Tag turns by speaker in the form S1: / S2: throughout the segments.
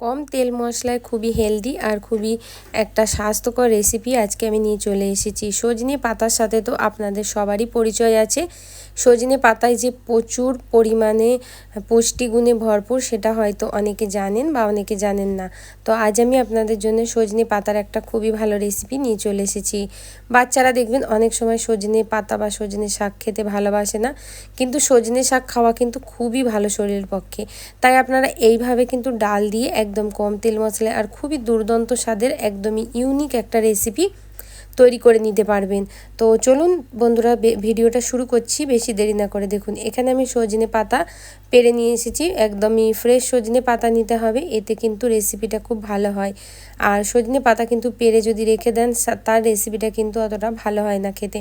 S1: কম তেল মশলায় খুবই হেলদি আর খুবই একটা স্বাস্থ্যকর রেসিপি আজকে আমি নিয়ে চলে এসেছি। সজনে পাতার সাথে তো আপনাদের সবারই পরিচয় আছে। সজনে পাতায় যে প্রচুর পরিমাণে পুষ্টিগুণে ভরপুর, সেটা হয়তো অনেকে জানেন বা অনেকে জানেন না। তো আজ আমি আপনাদের জন্য সজনে পাতার একটা খুবই ভালো রেসিপি নিয়ে চলে এসেছি। বাচ্চারা দেখবেন অনেক সময় সজনে পাতা বা সজনে শাক খেতে ভালোবাসে না, কিন্তু সজনে শাক খাওয়া কিন্তু খুবই ভালো শরীরের পক্ষে। তাই আপনারা এইভাবে কিন্তু ডাল দিয়ে একদম কম তেল মশলা আর খুবই দুর্দান্ত স্বাদের, একদমই ইউনিক একটা রেসিপি তৈরি করে নিতে পারবেন। তো চলুন বন্ধুরা ভিডিওটা শুরু করছি। বেশি দেরি না করে দেখুন, এখানে আমি সজনে পাতা পেরে নিয়ে এসেছি। একদমই ফ্রেশ সজনে পাতা নিতে হবে, এতে কিন্তু রেসিপিটা খুব ভালো হয়। আর সজনে পাতা কিন্তু পেরে যদি রেখে দেন তার রেসিপিটা কিন্তু অতটা ভালো হয় না খেতে।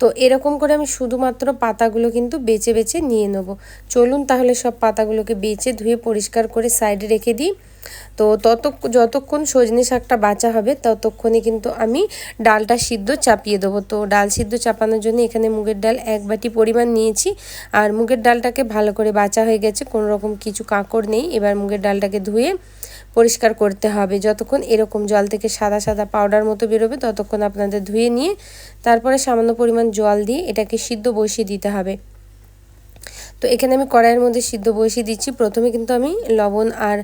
S1: তো এরকম করে আমি শুধুমাত্র পাতাগুলো কিন্তু বেছে বেছে নিয়ে নেব। চলুন তাহলে সব পাতাগুলোকে বেছে ধুয়ে পরিষ্কার করে সাইডে রেখে দিই। তো তত যতক্ষণ সজনে শাকটা বাঁচা হবে, ততক্ষণে কিন্তু আমি ডালটা সিদ্ধ চাপিয়ে দেবো। তো ডাল সিদ্ধ চাপানোর জন্য এখানে মুগের ডাল এক বাটি পরিমাণ নিয়েছি। আর মুগের ডালটাকে ভালো করে বাঁচা হয়ে গেছে, কোনো রকম কিছু কাঁকড় নেই। এবার মুগের ডালটাকে ধুয়ে পরিষ্কার করতে হবে। যতক্ষণ এরকম জল থেকে সাদা সাদা পাউডার মতো বেরোবে, ততক্ষণ আপনাদের ধুয়ে নিয়ে তারপরে সামান্য পরিমাণ জল দিয়ে এটাকে সিদ্ধ বসিয়ে দিতে হবে। তো এখানে আমি কড়াইয়ের মধ্যে সিদ্ধ বসিয়ে দিচ্ছি। প্রথমে কিন্তু আমি লবণ আর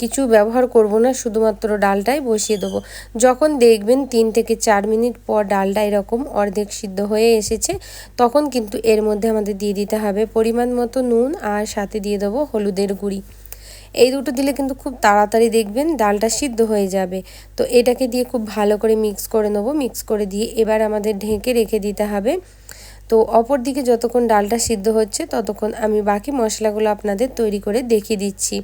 S1: কিছু ব্যবহার করব না, শুধুমাত্র ডালটাই বসিয়ে দেবো। যখন দেখবেন তিন থেকে চার মিনিট পর ডালটা এরকম অর্ধেক সিদ্ধ হয়ে এসেছে, তখন কিন্তু এর মধ্যে আমাদের দিয়ে দিতে হবে পরিমাণ মতো নুন আর সাথে দিয়ে দেবো হলুদের গুঁড়ি। এই দুটো দিলে কিন্তু খুব তাড়াতাড়ি দেখবেন ডালটা সিদ্ধ হয়ে যাবে। তো এটাকে দিয়ে খুব ভালো করে মিক্স করে নেব। মিক্স করে দিয়ে এবার আমাদের ঢেকে রেখে দিতে হবে। তো অপর দিকে যতক্ষণ ডালটা সিদ্ধ হচ্ছে, ততক্ষণ আমি বাকি মশলাগুলো আপনাদের তৈরি করে দেখিয়ে দিচ্ছি।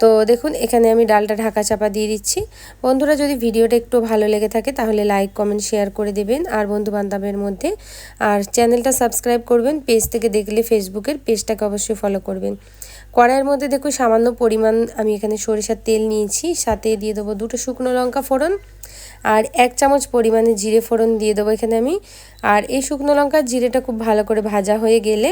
S1: তো দেখুন, এখানে আমি ডালটা ঢাকা চাপা দিয়ে দিচ্ছি। বন্ধুরা, যদি ভিডিওটা একটু ভালো লেগে থাকে, তাহলে লাইক, কমেন্ট, শেয়ার করে দেবেন আর বন্ধু বান্ধবের মধ্যে। আর চ্যানেলটা সাবস্ক্রাইব করবেন, পেজ থেকে দেখলে ফেসবুকের পেজটাকে অবশ্যই ফলো করবেন। কড়াইয়ের মধ্যে দেখুন, সামান্য পরিমাণ আমি এখানে সরিষার তেল নিয়েছি, সাথে দিয়ে দেবো দুটো শুকনো লঙ্কা ফোড়ন আর এক চামচ পরিমাণে জিরে ফোড়ন দিয়ে দেবো এখানে আমি। আর এই শুকনো লঙ্কার জিরেটা খুব ভালো করে ভাজা হয়ে গেলে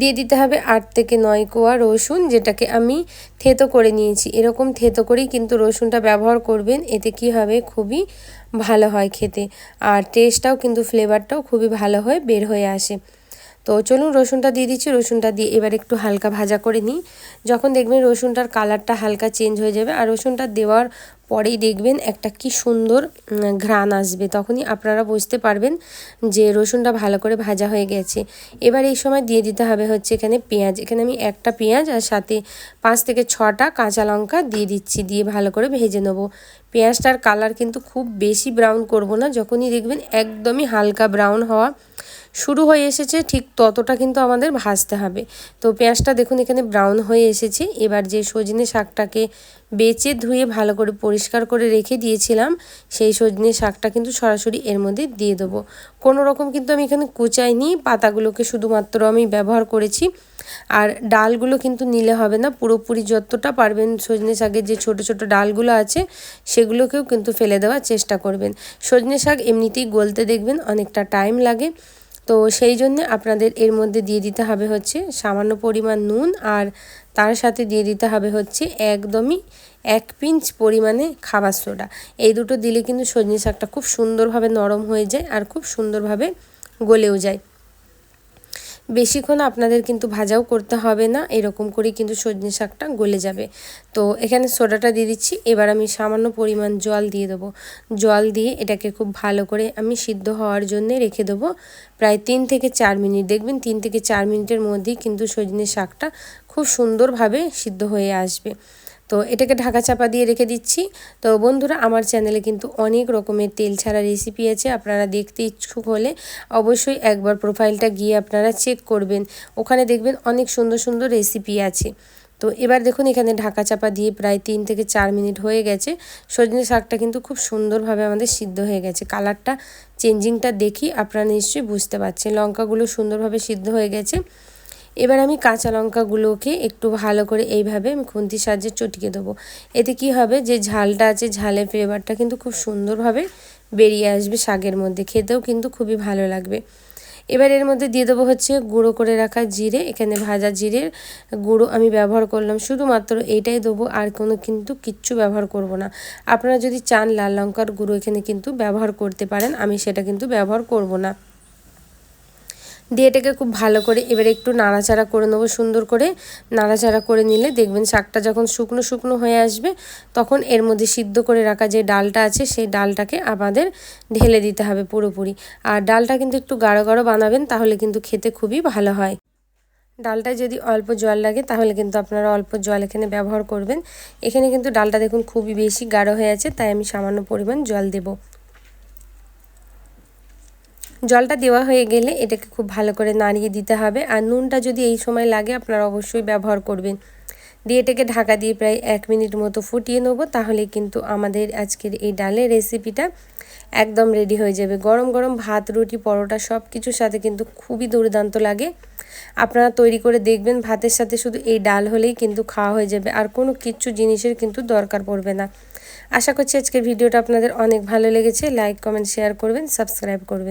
S1: দিয়ে দিতে হবে আট থেকে নয় কোয়া রসুন, যেটাকে আমি থেতো করে নিয়েছি। এরকম থেতো করেই কিন্তু রসুনটা ব্যবহার করবেন, এতে কি হবে? খুবই ভালো হয় খেতে। আর টেস্টটাও কিন্তু ফ্লেভারটাও খুবই ভালো হয়ে, বের হয়ে আসে। তো চলুন রসুনটা দিয়ে দিচ্ছি, রসুনটা দিয়ে এবার একটু হালকা ভাজা করে নিই। যখন দেখবেন রসুনটার কালারটা হালকা চেঞ্জ হয়ে যাবে, আর রসুনটা দেওয়ার পরেই দেখবেন একটা কি সুন্দর ঘ্রাণ আসবে। তখনই আপনারা বুঝতে পারবেন যে রসুনটা ভালো করে ভাজা হয়ে গেছে। এবার এই সময় দিয়ে দিতে হবে হচ্ছে এখানে পেঁয়াজ। এখানে আমি একটা পেঁয়াজ আর সাথে পাঁচ থেকে ছটা কাঁচা লঙ্কা দিয়ে দিচ্ছি, দিয়ে ভালো করে ভেজে নেব। পেঁয়াজটার কালার কিন্তু খুব বেশি ব্রাউন করব না। যখনই দেখবেন একদমই হালকা ব্রাউন হওয়া শুরু হয়ে এসেছে, ঠিক ততটা কিন্তু আমাদের ভাজতে হবে। তো পেঁয়াজটা দেখুন এখানে ব্রাউন হয়ে এসেছে। এবার যে সজনে শাকটাকে বেচে, ধুয়ে, ভালো করে পরিষ্কার করে রেখে দিয়েছিলাম। সেই সজনে শাকটা কিন্তু সরাসরি এর মধ্যে দিয়ে দেবো। কোনো রকম কিন্তু আমি এখানে কুচাইনি, পাতাগুলোকে শুধুমাত্র আমি ব্যবহার করেছি। আর ডালগুলো কিন্তু নিলে হবে না, পুরোপুরি যতটা পারবেন সজনে শাকের যে ছোট ছোট ডালগুলো আছে, সেগুলোকেও কিন্তু ফেলে দেওয়ার চেষ্টা করবেন। সজনে শাক এমনিতেই গলতে দেখবেন অনেকটা টাইম লাগে। তো সেই জন্য আপনাদের এর মধ্যে দিয়ে দিতে হবে হচ্ছে সামান্য পরিমাণ নুন আর তার সাথে দিয়ে দিতে হবে হচ্ছে একদমই এক পিঞ্চ পরিমাণে খাবার সোডা। এই দুটো দিলে কিন্তু সজনে শাকটা খুব সুন্দরভাবে নরম হয়ে যায় আর খুব সুন্দরভাবে গলেও যায়। বেশিক্ষণ আপনাদের কিন্তু ভাজাও করতে হবে না, এরকম করে কিন্তু সজনে শাকটা গলে যাবে। তো এখানে সোডাটা দিয়ে দিচ্ছি, এবার আমি সামান্য পরিমাণ জল দিয়ে দেবো। জল দিয়ে এটাকে খুব ভালো করে আমি সিদ্ধ হওয়ার জন্য রেখে দেবো প্রায় তিন থেকে চার মিনিট। দেখবেন তিন থেকে চার মিনিটের মধ্যেই কিন্তু সজনে শাকটা খুব সুন্দরভাবে সিদ্ধ হয়ে আসবে। তো এটাকে ঢাকা চাপা দিয়ে রেখে দিচ্ছি। তো বন্ধুরা, আমার চ্যানেলে কিন্তু অনেক রকমের তেল ছাড়া রেসিপি আছে, আপনারা দেখতে ইচ্ছুক হলে অবশ্যই একবার প্রোফাইলটা গিয়ে আপনারা চেক করবেন। ওখানে দেখবেন অনেক সুন্দর সুন্দর রেসিপি আছে। তো এবার দেখুন, এখানে ঢাকা চাপা দিয়ে প্রায় তিন থেকে চার মিনিট হয়ে গেছে। সজনে শাকটা কিন্তু খুব সুন্দরভাবে আমাদের সিদ্ধ হয়ে গেছে। কালারটা চেঞ্জিংটা দেখি, আপনারা নিশ্চয়ই বুঝতে পারছেন। লঙ্কাগুলো সুন্দরভাবে সিদ্ধ হয়ে গেছে। এবার আমি কাঁচা লঙ্কাগুলোকে একটু ভালো করে এইভাবে আমি খুন্তির সাহায্যে চটকে দেবো। এতে কি হবে? যে ঝালটা আছে, ঝালের ফ্লেভারটা কিন্তু খুব সুন্দরভাবে বেরিয়ে আসবে শাকের মধ্যে। খেতেও কিন্তু খুবই ভালো লাগবে। এবার এর মধ্যে দিয়ে দেবো হচ্ছে গুঁড়ো করে রাখা জিরে। এখানে ভাজা জিরের গুঁড়ো আমি ব্যবহার করলাম। শুধুমাত্র এইটাই দেবো, আর কোনো কিন্তু কিচ্ছু ব্যবহার করব না। আপনারা যদি চান লাল লঙ্কার গুঁড়ো এখানে কিন্তু ব্যবহার করতে পারেন, আমি সেটা কিন্তু ব্যবহার করব না। দিয়ে এটাকে খুব ভালো করে এবারে একটু নাড়াচাড়া করে নেব, সুন্দর করে নাড়াচাড়া করে নিলে দেখবেন শাকটা যখন শুকনো শুকনো হয়ে আসবে, তখন এর মধ্যে সিদ্ধ করে রাখা যে ডালটা আছে, সেই ডালটাকে আমাদের ঢেলে দিতে হবে পুরোপুরি। আর ডালটা কিন্তু একটু গাঢ় গাঢ় বানাবেন, তাহলে কিন্তু খেতে খুবই ভালো হয়। ডালটায় যদি অল্প জল লাগে, তাহলে কিন্তু আপনারা অল্প জল এখানে ব্যবহার করবেন। এখানে কিন্তু ডালটা দেখুন খুবই বেশি গাঢ় হয়ে আছে, তাই আমি সামান্য পরিমাণ জল দেবো। জলটা দেওয়া হয়ে গেলে এটাকে খুব ভালো করে নাড়িয়ে দিতে হবে। আর নুনটা যদি এই সময় লাগে, আপনারা অবশ্যই ব্যবহার করবেন। দিয়ে এটাকে ঢাকা দিয়ে প্রায় এক মিনিট মতো ফুটিয়ে নেব, তাহলে কিন্তু আমাদের আজকের এই ডালের রেসিপিটা একদম রেডি হয়ে যাবে। গরম গরম ভাত, রুটি, পরোটা সব কিছুর সাথে কিন্তু খুবই দুর্দান্ত লাগে। আপনারা তৈরি করে দেখবেন, ভাতের সাথে শুধু এই ডাল হলেই কিন্তু খাওয়া হয়ে যাবে, আর কোনো কিচ্ছু জিনিসের কিন্তু দরকার পড়বে না। আশা করছি আজকের ভিডিওটা আপনাদের অনেক ভালো লেগেছে। লাইক, কমেন্ট, শেয়ার করবেন, সাবস্ক্রাইব করবেন।